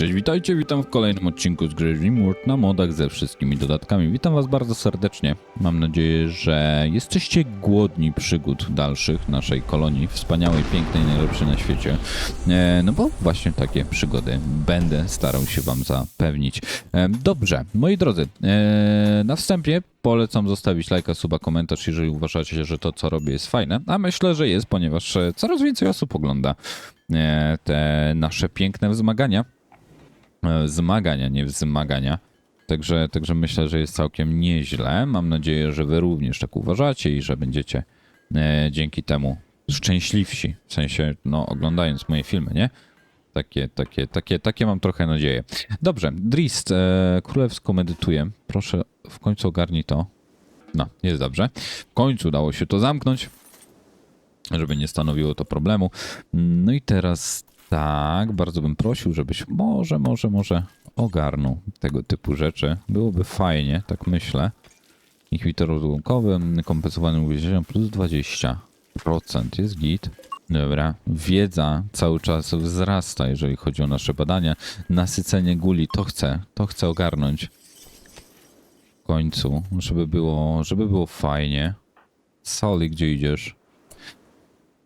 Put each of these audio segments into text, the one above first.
Cześć, witajcie, witam w kolejnym odcinku z gry Rimworld na modach ze wszystkimi dodatkami. Witam was bardzo serdecznie. Mam nadzieję, że jesteście głodni przygód dalszych naszej kolonii, wspaniałej, pięknej, najlepszej na świecie. E, no bo właśnie takie przygody będę starał się wam zapewnić. E, dobrze, moi drodzy, e, na wstępie polecam zostawić lajka, suba, komentarz, jeżeli uważacie, że to, co robię jest fajne, a myślę, że jest, ponieważ e, coraz więcej osób ogląda e, te nasze piękne wzmagania. E, Zmagania, nie wzmagania. Także, także myślę, że jest całkiem nieźle. Mam nadzieję, że wy również tak uważacie i że będziecie e, dzięki temu szczęśliwsi. W sensie, no, oglądając moje filmy, nie? Takie, takie, takie, takie mam trochę nadzieję. Dobrze, Drist, e, królewsko medytuję. Proszę, w końcu ogarnij to. No, jest dobrze. W końcu udało się to zamknąć żeby nie stanowiło to problemu. No i teraz tak, bardzo bym prosił, żebyś może, może, może ogarnął tego typu rzeczy. Byłoby fajnie, tak myślę. Inhibitor rozłąkowy, kompensowany uwięzieniem plus 20%. Jest git. Dobra, wiedza cały czas wzrasta, jeżeli chodzi o nasze badania. Nasycenie guli, to chcę, to chcę ogarnąć. W końcu, żeby było, żeby było fajnie. Soli, gdzie idziesz?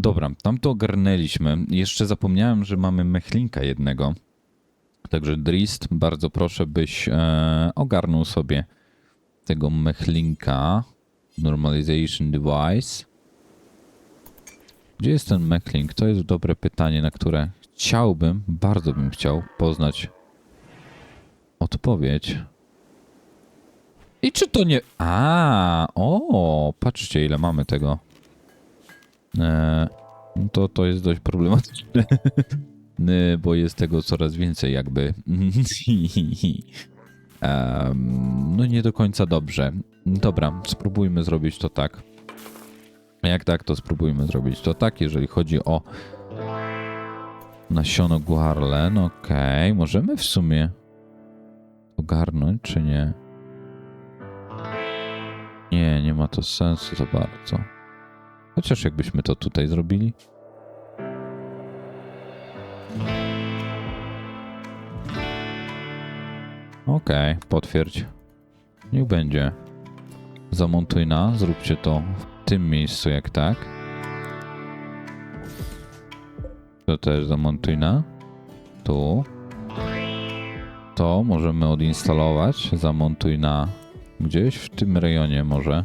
Dobra, tam to ogarnęliśmy. Jeszcze zapomniałem, że mamy mechlinka jednego. Także Drist, bardzo proszę, byś e, ogarnął sobie tego mechlinka. Normalization device. Gdzie jest ten mechlink? To jest dobre pytanie, na które chciałbym, bardzo bym chciał poznać odpowiedź. I czy to nie... A, o, patrzcie ile mamy tego. E, to, to jest dość problematyczne, E, bo jest tego coraz więcej jakby. No nie do końca dobrze. Dobra, spróbujmy zrobić to tak. Jak tak, to spróbujmy zrobić to tak, jeżeli chodzi o nasiono Guarlen, okej, możemy w sumie ogarnąć, czy nie? Nie, nie ma to sensu za bardzo. Chociaż jakbyśmy to tutaj zrobili. Okej, potwierdź. Niech będzie. Zamontuj na, zróbcie to w tym miejscu jak tak. To też zamontuj na. Tu. To możemy odinstalować. Zamontuj na gdzieś w tym rejonie może.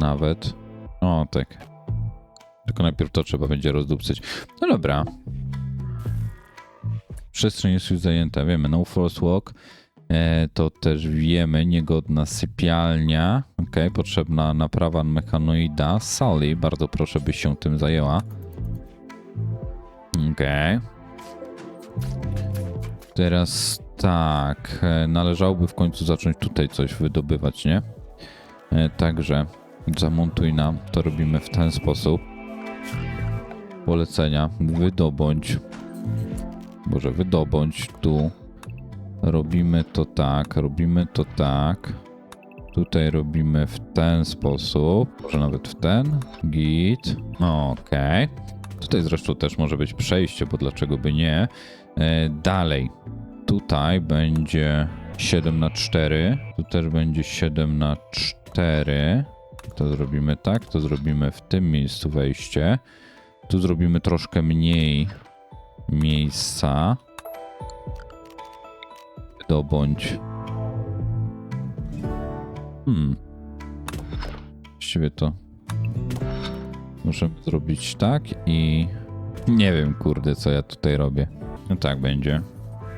Nawet. O, tak. Tylko najpierw to trzeba będzie rozdupcyć. No dobra. Przestrzeń jest już zajęta, wiemy. No Force Walk. E, to też wiemy. Niegodna sypialnia. Ok, potrzebna naprawa mechanoida. Sally, bardzo proszę, byś się tym zajęła. Ok. Teraz tak. e, Należałoby w końcu zacząć tutaj coś wydobywać, nie? E, Także zamontuj nam. To robimy w ten sposób. Polecenia. Wydobądź. Może wydobądź tu. Robimy to tak, robimy to tak. Tutaj robimy w ten sposób. Może nawet w ten. Git. Okej. Tutaj zresztą też może być przejście, bo dlaczego by nie. E, dalej. Tutaj będzie 7 na 4. Tu też będzie 7 na 4. To zrobimy tak, to zrobimy w tym miejscu wejście. Tu zrobimy troszkę mniej miejsca. Dobądź. Hmm. Właściwie to możemy zrobić tak i nie wiem, kurde, co ja tutaj robię. No tak będzie.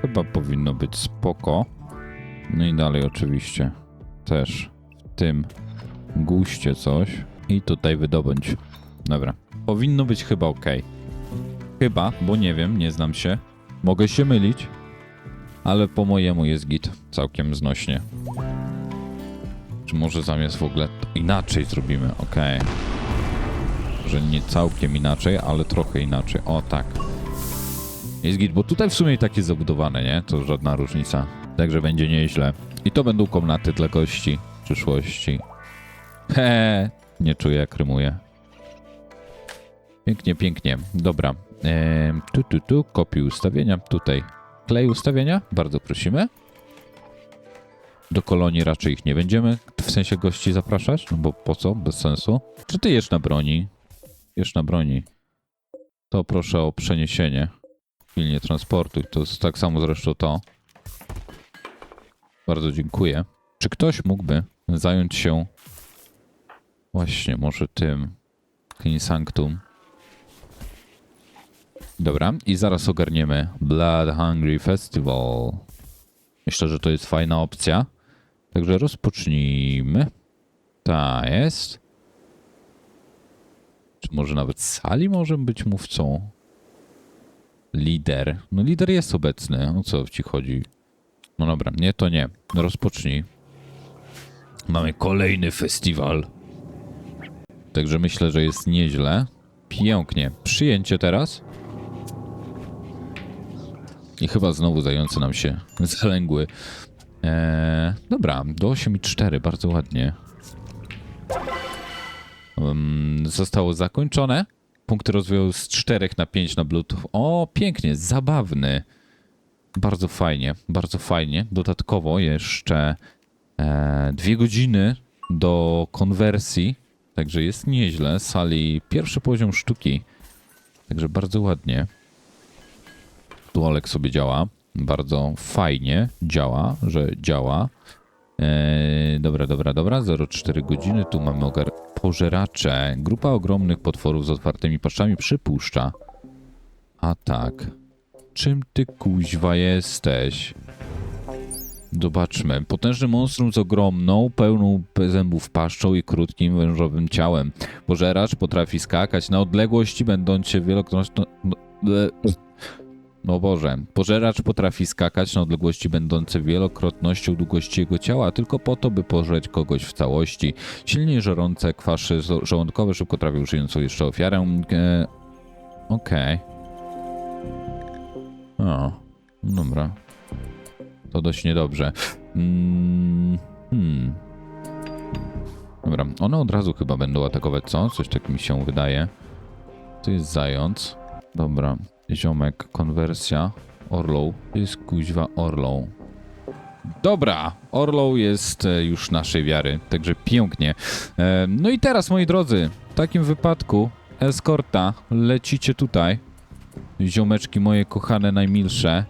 Chyba powinno być spoko. No i dalej oczywiście też w tym guście coś i tutaj wydobądź. Dobra. Powinno być chyba ok. Chyba, bo nie wiem, nie znam się. Mogę się mylić, ale po mojemu jest git całkiem znośnie. Czy może zamiast w ogóle inaczej zrobimy? Ok. Że nie całkiem inaczej, ale trochę inaczej. O tak. Jest git, bo tutaj w sumie i tak jest zabudowane, nie? To żadna różnica. Także będzie nieźle. I to będą komnaty dla gości w przyszłości. He, nie czuję jak rymuję. Pięknie, pięknie. Dobra. Tu, tu, tu, kopiuj ustawienia, tutaj klej ustawienia, bardzo prosimy. Do kolonii raczej ich nie będziemy, w sensie gości zapraszać, no bo po co, bez sensu. Czy ty jesz na broni? Jesz na broni. To proszę o przeniesienie. Pilnie transportuj, to jest tak samo zresztą to. Bardzo dziękuję. Czy ktoś mógłby zająć się właśnie może tym Clean Sanctum? Dobra, i zaraz ogarniemy Blood Hungry Festival. Myślę, że to jest fajna opcja. Także rozpocznijmy. Ta jest. Czy może nawet Sali może być mówcą? Lider. No lider jest obecny. O co ci chodzi? No dobra, nie to nie. Rozpocznij. Mamy kolejny festiwal. Także myślę, że jest nieźle. Pięknie. Przyjęcie teraz. I chyba znowu zające nam się zalęgły. Eee, dobra, do 8,4, bardzo ładnie. Um, zostało zakończone. Punkty rozwoju z 4 na 5 na Bluetooth. O, pięknie, zabawny. Bardzo fajnie, bardzo fajnie. Dodatkowo jeszcze e, dwie godziny do konwersji. Także jest nieźle. Sali pierwszy poziom sztuki. Także bardzo ładnie. Dualek sobie działa. Bardzo fajnie działa, że działa. Eee, dobra, dobra, dobra. 0,4 godziny. Tu mamy ogar pożeracze. Grupa ogromnych potworów z otwartymi paszczami przypuszcza. A tak. Czym ty kuźwa jesteś? Zobaczmy. Potężny monstrum z ogromną, pełną zębów paszczą i krótkim, wężowym ciałem. Pożeracz potrafi skakać na odległości, będące wielokrotnie... No, ble- no Boże, pożeracz potrafi skakać na odległości będące wielokrotnością długości jego ciała, tylko po to, by pożreć kogoś w całości. Silnie żerące kwaszy żo- żołądkowe szybko trafią żyjącą jeszcze ofiarę. E, Okej. O, dobra. To dość niedobrze. Mm, hmm. Dobra, one od razu chyba będą atakować, co? Coś tak mi się wydaje. To jest zając. Dobra, ziomek, konwersja. Orlow. To jest kuźwa Orlow. Dobra, Orlow jest e, już naszej wiary, także pięknie. E, No i teraz, moi drodzy, w takim wypadku eskorta, lecicie tutaj. Ziomeczki moje kochane, najmilsze.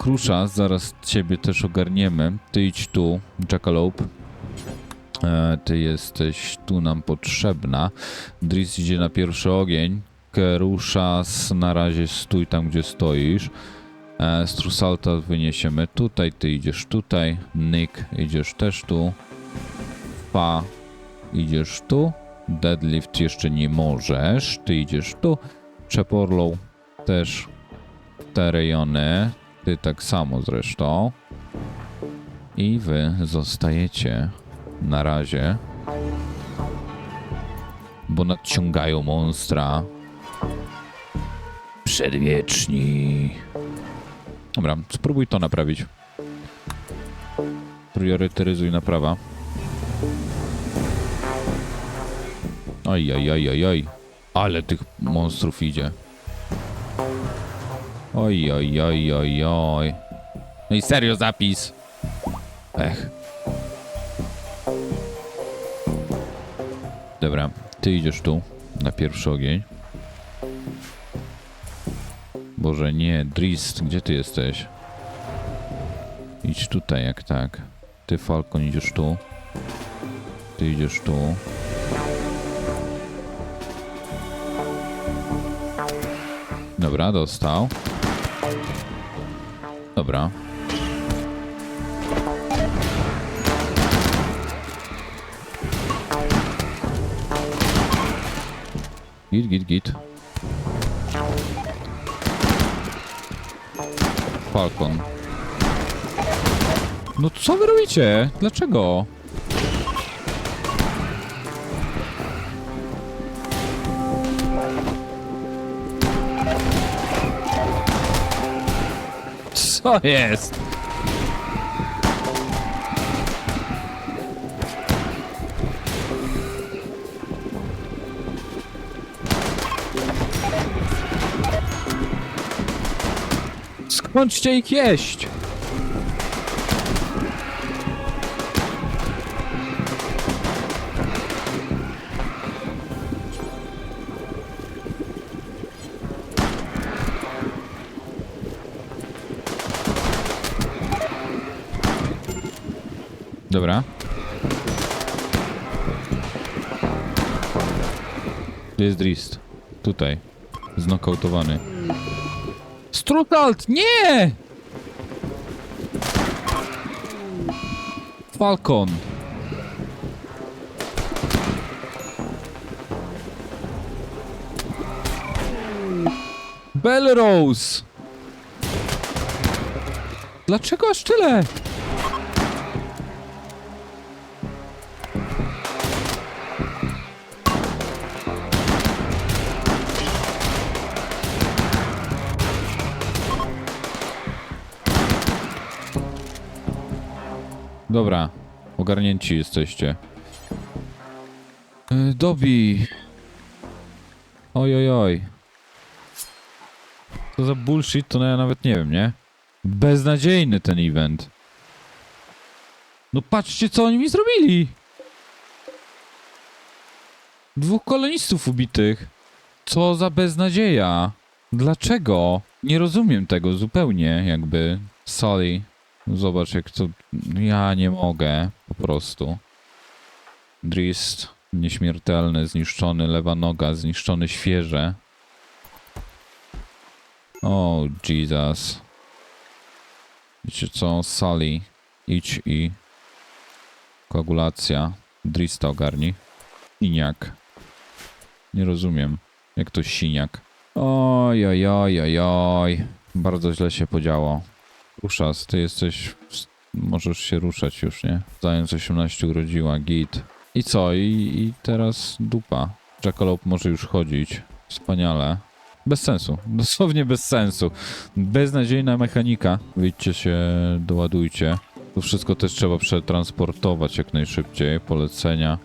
Krusza, zaraz ciebie też ogarniemy. Ty idź tu, Jackalope. E, ty jesteś tu nam potrzebna. Driz idzie na pierwszy ogień. Keruszas, na razie stój tam, gdzie stoisz. E, Strusalta wyniesiemy tutaj, ty idziesz tutaj. Nick, idziesz też tu. Pa, idziesz tu. Deadlift jeszcze nie możesz. Ty idziesz tu. Czeporlow też te rejony. Ty tak samo zresztą. I wy zostajecie na razie. Bo nadciągają monstra. Przedwieczni. Dobra, spróbuj to naprawić. Priorytetyzuj naprawa. Oj, oj, oj, oj, oj. Ale tych monstrów idzie. Oj, oj, oj, oj, oj. No i serio zapis. Ech. Dobra, ty idziesz tu na pierwszy ogień. Boże, nie, Drist, gdzie ty jesteś? Idź tutaj, jak tak. Ty, Falcon, idziesz tu. Ty idziesz tu. Dobra, dostał. Dobra. Git, git, git. Falcon. No co wy robicie? Dlaczego? to jest? Ich jeść! Tu jest Drist. Tutaj. Znokautowany. Strutalt! Nie! Falcon. Belrose! Dlaczego aż tyle? Dobra, ogarnięci jesteście. Yy, Dobi. Oj, oj, oj. Co za bullshit, to ja nawet nie wiem, nie? Beznadziejny ten event. No patrzcie, co oni mi zrobili! Dwóch kolonistów ubitych. Co za beznadzieja. Dlaczego? Nie rozumiem tego zupełnie, jakby. Sorry. Zobacz, jak to. Ja nie mogę, po prostu. Drist, nieśmiertelny, zniszczony, lewa noga, zniszczony świeże. O, Jesus. Wiecie co, Sally, idź i... Koagulacja. Drista ogarni. Siniak. Nie rozumiem. Jak to siniak? Oj, oj, oj, oj, oj. Bardzo źle się podziało. Ruszas, ty jesteś... Możesz się ruszać już, nie? Zając 18 urodziła, git. I co? I, i teraz dupa. Jackalope może już chodzić. Wspaniale. Bez sensu. Dosłownie bez sensu. Beznadziejna mechanika. Wyjdźcie się, doładujcie. To wszystko też trzeba przetransportować jak najszybciej. Polecenia.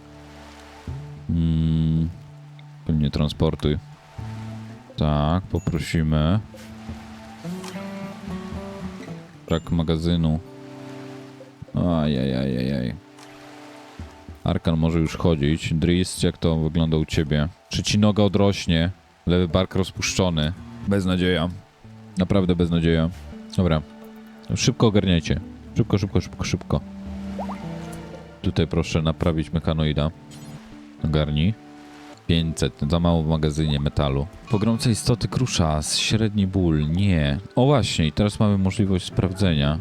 Mm, pewnie transportuj. Tak, poprosimy. Brak magazynu. Ajajajajaj. Arkan może już chodzić. Drist, jak to wygląda u ciebie? Czy ci noga odrośnie? Lewy bark rozpuszczony. Beznadzieja. Naprawdę beznadzieja. Dobra. Szybko ogarniajcie. Szybko, szybko, szybko, szybko. Tutaj proszę naprawić mechanoida. Ogarnij. 500, za mało w magazynie metalu. Pogromca istoty krusza, średni ból, nie. O właśnie, i teraz mamy możliwość sprawdzenia.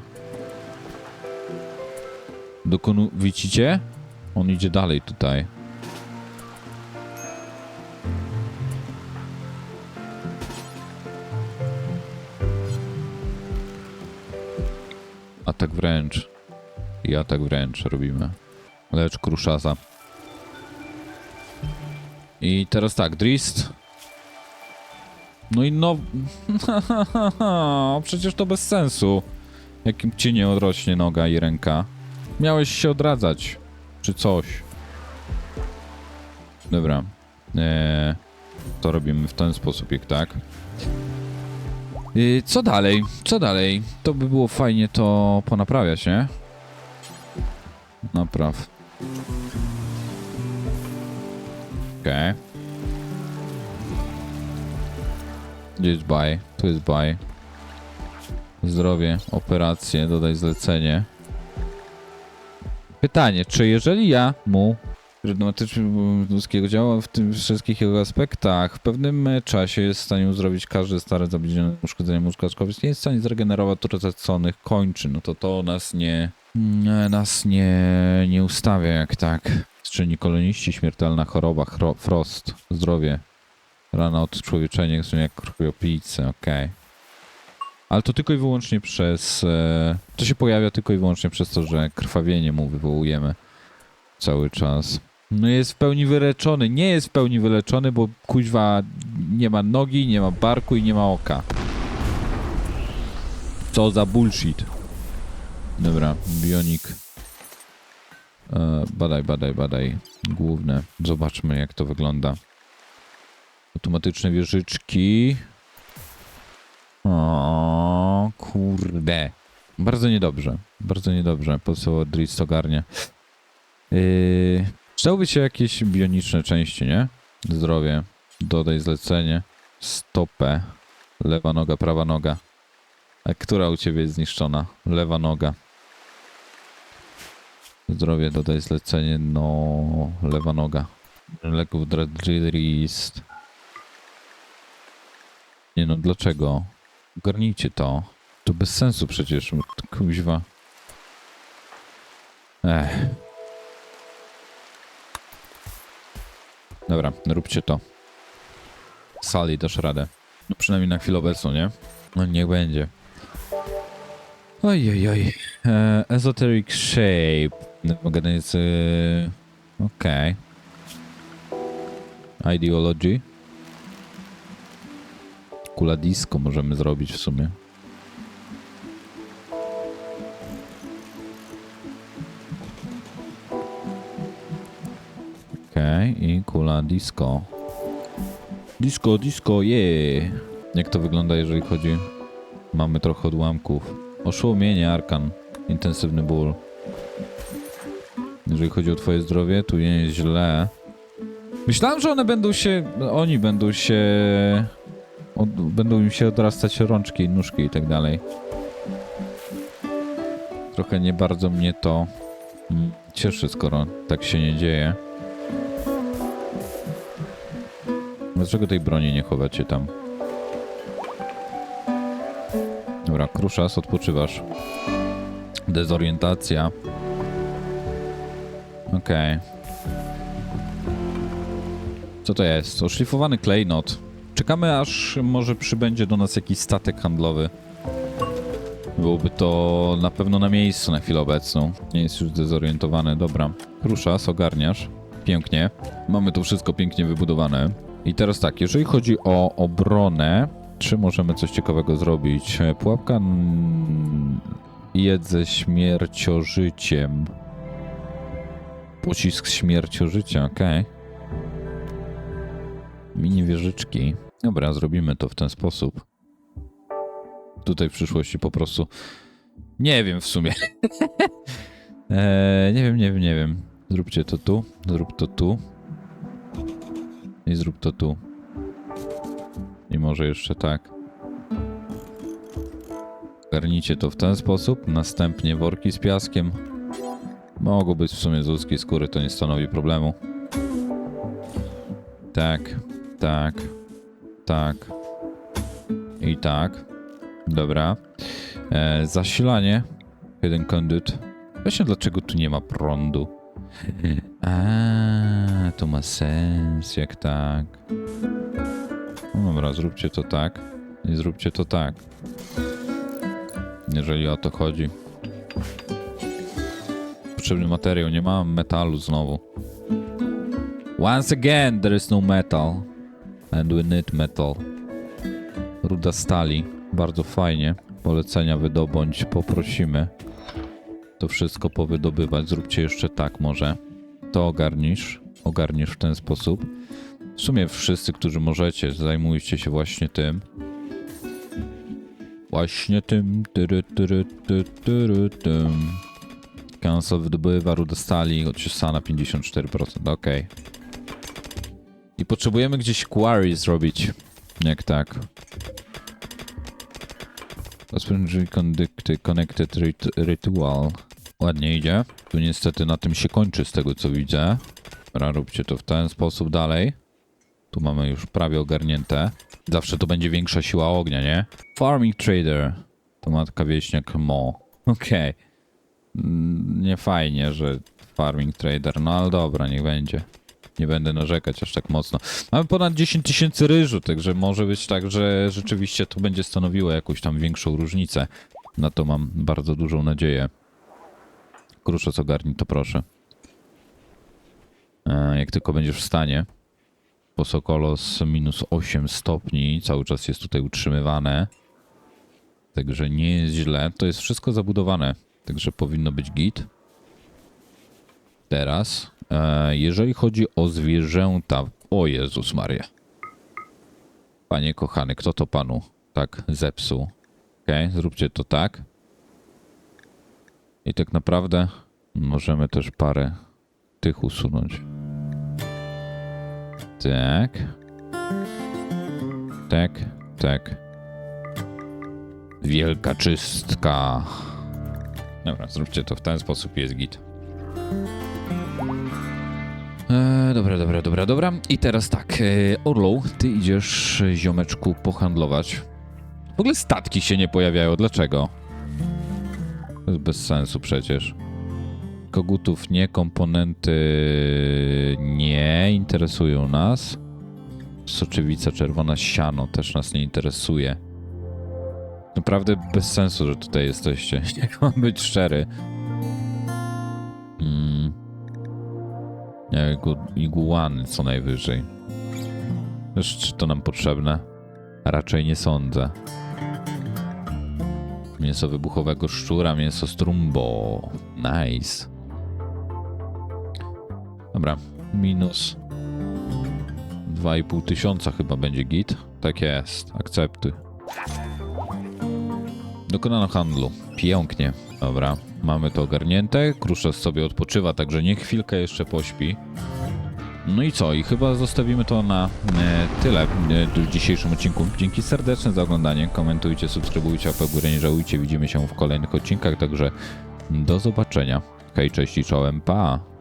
Dokonu... Widzicie? On idzie dalej tutaj. Atak wręcz. I atak wręcz robimy. Lecz kruszasa. I teraz tak, Drist. No i no... Przecież to bez sensu. Jakim ci nie odrośnie noga i ręka. Miałeś się odradzać. Czy coś. Dobra. Eee, to robimy w ten sposób, jak tak. Eee, co dalej? Co dalej? To by było fajnie to ponaprawiać, nie? Napraw. Okej. Gdzie jest buy? Tu jest buy. Zdrowie, operacje, dodaj zlecenie. Pytanie, czy jeżeli ja mu rytmatycznie ludzkiego działa w tym wszystkich jego aspektach, w pewnym czasie jest w stanie uzdrowić każde stare zabliźnione uszkodzenie mózgu, aczkolwiek nie jest w stanie zregenerować utraconych kończyn, no to to nas nie... nas nie, nie ustawia jak tak. Czyni koloniści, śmiertelna choroba, chro, frost, zdrowie, rana odczłowieczenie, są jak krwiopijce, okej. Ale to tylko i wyłącznie przez... E, to się pojawia tylko i wyłącznie przez to, że krwawienie mu wywołujemy cały czas. No jest w pełni wyleczony. Nie jest w pełni wyleczony, bo kuźwa nie ma nogi, nie ma barku i nie ma oka. Co za bullshit. Dobra, bionik. E, badaj, badaj, badaj. Główne. Zobaczmy jak to wygląda. Automatyczne wieżyczki. O, kurde. Bardzo niedobrze. Bardzo niedobrze. Po co Drist ogarnie. Yy, przydałoby się jakieś bioniczne części, nie? Zdrowie. Dodaj zlecenie. Stopę. Lewa noga, prawa noga. A która u ciebie jest zniszczona? Lewa noga. Zdrowie, dodaj zlecenie. No, lewa noga. Leków Dreadrist. Nie no, dlaczego? Ogarnijcie to. To bez sensu przecież. Kuźwa. Ech. Dobra, róbcie to. Sali, dasz radę. No przynajmniej na chwilę obecną, nie? No niech będzie. Oj, oj, oj. E, esoteric shape. Magazynicy... Okej. Ideology. Kula disco możemy zrobić w sumie. Okej, i kula disco. Disco, disco, yeah! Jak to wygląda, jeżeli chodzi... Mamy trochę odłamków. Oszołomienie, arkan. Intensywny ból. Jeżeli chodzi o twoje zdrowie, tu nie jest źle. Myślałem, że one będą się... Oni będą się... Od, będą im się odrastać rączki, nóżki i tak dalej. Trochę nie bardzo mnie to cieszy, skoro tak się nie dzieje. Dlaczego tej broni nie chowacie tam? Dobra, Kruszas, odpoczywasz. Dezorientacja. Okej. Co to jest? Oszlifowany klejnot. Czekamy aż może przybędzie do nas jakiś statek handlowy. Byłoby to na pewno na miejscu na chwilę obecną. Nie jest już dezorientowany. Dobra. Kruszas, ogarniasz. Pięknie. Mamy to wszystko pięknie wybudowane. I teraz tak, jeżeli chodzi o obronę, czy możemy coś ciekawego zrobić? Pułapka jedze śmierciożyciem. Pocisk śmierciożycia, okej. Mini wieżyczki. Dobra, zrobimy to w ten sposób. Tutaj w przyszłości po prostu. Nie wiem w sumie. eee, nie wiem, nie wiem, nie wiem. Zróbcie to tu, zrób to tu. I zrób to tu. I może jeszcze tak. Garnijcie to w ten sposób. Następnie worki z piaskiem. Mogą być w sumie z ludzkiej skóry, to nie stanowi problemu. Tak, tak, tak. I tak. Dobra. E, zasilanie. Jeden conduit. Właśnie dlaczego tu nie ma prądu? A, to ma sens, jak tak. No dobra, zróbcie to tak. I zróbcie to tak. Jeżeli o to chodzi. Potrzebny materiał, nie mam metalu znowu. Once again, there is no metal. And we need metal. Ruda stali. Bardzo fajnie. Polecenia wydobądź, poprosimy. To wszystko powydobywać. Zróbcie jeszcze tak może. To ogarnisz. Ogarnisz w ten sposób. W sumie wszyscy, którzy możecie, zajmujcie się właśnie tym. Właśnie tym. Tyry, tyry, ty, tyry, tym. Cancel wydobywa rudę stali, odciosana 54%, ok. I potrzebujemy gdzieś quarry zrobić. Jak tak. Conducted Connected rit Ritual. Ładnie idzie. Tu niestety na tym się kończy z tego co widzę. Dobra, róbcie to w ten sposób dalej. Tu mamy już prawie ogarnięte. Zawsze to będzie większa siła ognia, nie? Farming Trader. To matka wieśniak Mo. Okej. Mm, Nie fajnie, że Farming Trader, no ale dobra, niech będzie. Nie będę narzekać aż tak mocno. Mamy ponad 10 tysięcy ryżu, także może być tak, że rzeczywiście to będzie stanowiło jakąś tam większą różnicę. Na to mam bardzo dużą nadzieję. Kruszec ogarnij to proszę. E, Jak tylko będziesz w stanie. Posokolos minus 8 stopni, cały czas jest tutaj utrzymywane. Także nie jest źle. To jest wszystko zabudowane, także powinno być git. Teraz, e, jeżeli chodzi o zwierzęta. O Jezus Maria. Panie kochany, kto to panu tak zepsuł? Okej, zróbcie to tak. I tak naprawdę możemy też parę tych usunąć. Tak. Tak, tak. Wielka czystka. Dobra, zróbcie to w ten sposób, jest git. E, dobra, dobra, dobra, dobra. I teraz tak, e, Orlow, ty idziesz, e, ziomeczku, pohandlować. W ogóle statki się nie pojawiają, dlaczego? To jest bez sensu przecież. Kogutów nie, komponenty nie interesują nas. Soczewica czerwona, siano też nas nie interesuje. Naprawdę bez sensu, że tutaj jesteście. Jak mam być szczery. Mm. Igu- iguany co najwyżej. Wiesz, czy to nam potrzebne? Raczej nie sądzę. Mięso wybuchowego szczura, mięso strumbo. Nice. Dobra, minus 2,5 tysiąca chyba będzie git. Tak jest, akceptuj. Dokonano handlu. Pięknie. Dobra, mamy to ogarnięte. Kruszas sobie odpoczywa, także niech chwilkę jeszcze pośpi. No i co? I chyba zostawimy to na e, tyle e, w dzisiejszym odcinku. Dzięki serdeczne za oglądanie. Komentujcie, subskrybujcie, a po górę nie żałujcie. Widzimy się w kolejnych odcinkach, także do zobaczenia. Hej, cześć i czołem, pa!